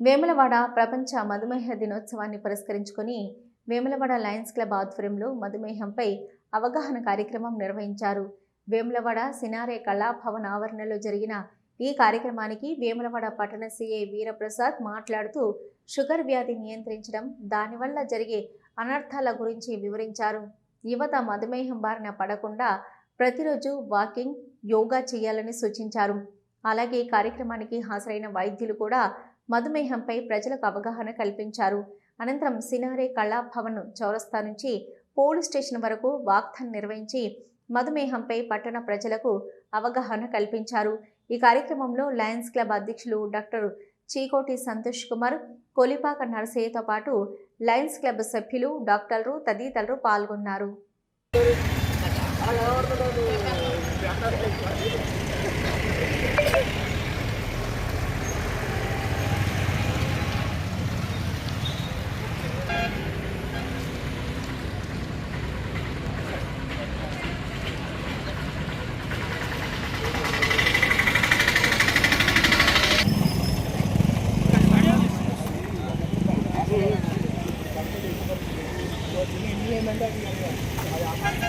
వేములవాడ ప్రపంచ మధుమేహ దినోత్సవాన్ని పురస్కరించుకొని వేములవాడ లయన్స్ క్లబ్ ఆధ్వర్యంలో మధుమేహంపై అవగాహన కార్యక్రమం నిర్వహించారు. వేములవాడ సినారే కళాభవన్ ఆవరణలో జరిగిన ఈ కార్యక్రమానికి వేములవాడ పట్టణ సీఏ వీరప్రసాద్ మాట్లాడుతూ షుగర్ వ్యాధి నియంత్రించడం దానివల్ల జరిగే అనర్థాల గురించి వివరించారు. యువత మధుమేహం బారిన పడకుండా ప్రతిరోజు వాకింగ్ యోగా చేయాలని సూచించారు. అలాగే కార్యక్రమానికి హాజరైన వైద్యులు కూడా మధుమేహంపై ప్రజలకు అవగాహన కల్పించారు. అనంతరం సినారే కళాభవన్ చౌరస్తా నుంచి పోలీస్ స్టేషన్ వరకు వాక్థన్ నిర్వహించి మధుమేహంపై పట్టణ ప్రజలకు అవగాహన కల్పించారు. ఈ కార్యక్రమంలో లయన్స్ క్లబ్ అధ్యక్షులు డాక్టర్ చీకోటి సంతోష్ కుమార్ కొలిపాక నరసయ్యతో పాటు లయన్స్ క్లబ్ సభ్యులు డాక్టర్లు తదితరులు పాల్గొన్నారు. Ini yang.